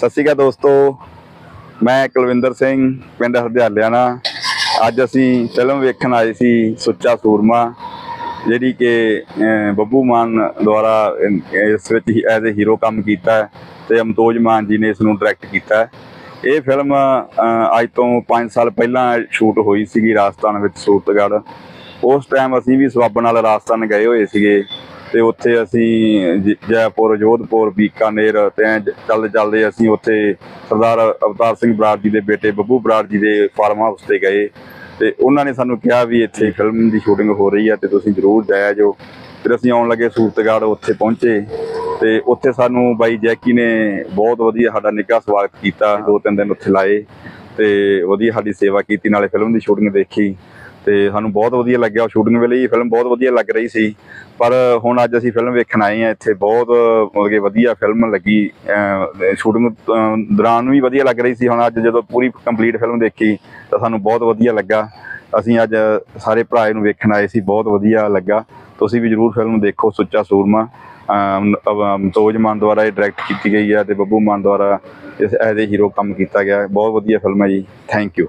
ਸਤਿ ਸ਼੍ਰੀ ਅਕਾਲ ਦੋਸਤੋ। ਮੈਂ ਕੁਲਵਿੰਦਰ ਸਿੰਘ, ਪਿੰਡ ਹਰਦਿਆਲਿਆਣਾ। ਅੱਜ ਅਸੀਂ ਫਿਲਮ ਵੇਖਣ ਆਏ ਸੀ ਸੁੱਚਾ ਸੂਰਮਾ, ਜਿਹੜੀ ਕਿ ਬੱਬੂ ਮਾਨ ਦੁਆਰਾ ਇਸ ਵਿੱਚ ਐਜ਼ ਅ ਹੀਰੋ ਕੰਮ ਕੀਤਾ ਹੈ ਤੇ ਅਮਤੋਜ ਮਾਨ ਜੀ ਨੇ ਇਸ ਨੂੰ ਡਾਇਰੈਕਟ ਕੀਤਾ ਇਹ ਫਿਲਮ ਅੱਜ ਤੋਂ 5 ਸਾਲ ਪਹਿਲਾਂ ਸ਼ੂਟ ਹੋਈ ਸੀਗੀ ਰਾਜਸਥਾਨ ਵਿੱਚ ਸੂਰਤਗੜ੍ਹ। ਉਸ ਟਾਈਮ ਅਸੀਂ ਵੀ ਸਵਾਬ ਨਾਲ ਰਾਜਸਥਾਨ ਗਏ ਹੋਏ ਸੀਗੇ ਤੇ ਉੱਥੇ ਅਸੀਂ ਜ- ਜੈਪੁਰ, ਜੋਧਪੁਰ, ਬੀਕਾਨੇਰ ਤੇ ਚੱਲਦੇ ਚੱਲਦੇ ਅਸੀਂ ਉੱਥੇ ਸਰਦਾਰ ਅਵਤਾਰ ਸਿੰਘ ਬਰਾੜ ਜੀ ਦੇ ਬੇਟੇ ਬੱਬੂ ਬਰਾੜ ਜੀ ਦੇ ਫਾਰਮ ਹਾਊਸ ਤੇ ਗਏ ਤੇ ਉਹਨਾਂ ਨੇ ਸਾਨੂੰ ਕਿਹਾ ਵੀ ਇੱਥੇ ਫਿਲਮ ਦੀ ਸ਼ੂਟਿੰਗ ਹੋ ਰਹੀ ਹੈ ਤੇ ਤੁਸੀਂ ਜ਼ਰੂਰ ਜਾਇਆ ਜੋ ਫਿਰ ਅਸੀਂ ਆਉਣ ਲੱਗੇ ਸੂਰਤਗੜ੍ਹ, ਉੱਥੇ ਪਹੁੰਚੇ ਤੇ ਉੱਥੇ ਸਾਨੂੰ ਬਾਈ ਜੈਕੀ ਨੇ ਬਹੁਤ ਵਧੀਆ ਸਾਡਾ ਨਿੱਘਾ ਸਵਾਗਤ ਕੀਤਾ, ਦੋ ਤਿੰਨ ਦਿਨ ਉੱਥੇ ਲਾਏ ਤੇ ਵਧੀਆ ਸਾਡੀ ਸੇਵਾ ਕੀਤੀ, ਨਾਲੇ ਫਿਲਮ ਦੀ ਸ਼ੂਟਿੰਗ ਦੇਖੀ। ਤੇ ਸਾਨੂੰ ਬਹੁਤ ਵਧੀਆ ਲੱਗਿਆ ਸ਼ੂਟਿੰਗ ਵੇਲੇ ਇਹ ਫਿਲਮ ਬਹੁਤ ਵਧੀਆ ਲੱਗ ਰਹੀ ਸੀ। ਪਰ ਹੁਣ ਅੱਜ ਅਸੀਂ ਫਿਲਮ ਵੇਖਣ ਆਏ ਆ ਇੱਥੇ ਬਹੁਤ, ਮਤਲਬ ਕਿ ਵਧੀਆ ਫਿਲਮ ਲੱਗੀ ਸ਼ੂਟਿੰਗ ਦੌਰਾਨ ਵੀ ਵਧੀਆ ਲੱਗ ਰਹੀ ਸੀ। ਹੁਣ ਅੱਜ ਜਦੋਂ ਪੂਰੀ ਕੰਪਲੀਟ ਫਿਲਮ ਦੇਖੀ, ਤਾਂ ਸਾਨੂੰ ਬਹੁਤ ਵਧੀਆ ਲੱਗਾ। ਅਸੀਂ ਅੱਜ ਸਾਰੇ ਭਰਾ ਨੂੰ ਵੇਖਣ ਆਏ ਸੀ, ਬਹੁਤ ਵਧੀਆ ਲੱਗਾ। ਤੁਸੀਂ ਵੀ ਜਰੂਰ ਫਿਲਮ ਦੇਖੋ, ਸੁੱਚਾ ਸੂਰਮਾ। ਮਨਤੋਜ ਮਾਨ ਦੁਆਰਾ ਇਹ ਡਾਇਰੈਕਟ ਕੀਤੀ ਗਈ ਹੈ ਤੇ ਬੱਬੂ ਮਾਨ ਦੁਆਰਾ ਇਸ ਐਜ਼ ਏ ਹੀਰੋ ਕੰਮ ਕੀਤਾ ਗਿਆ। ਬਹੁਤ ਵਧੀਆ ਫਿਲਮ ਹੈ ਜੀ। Thank you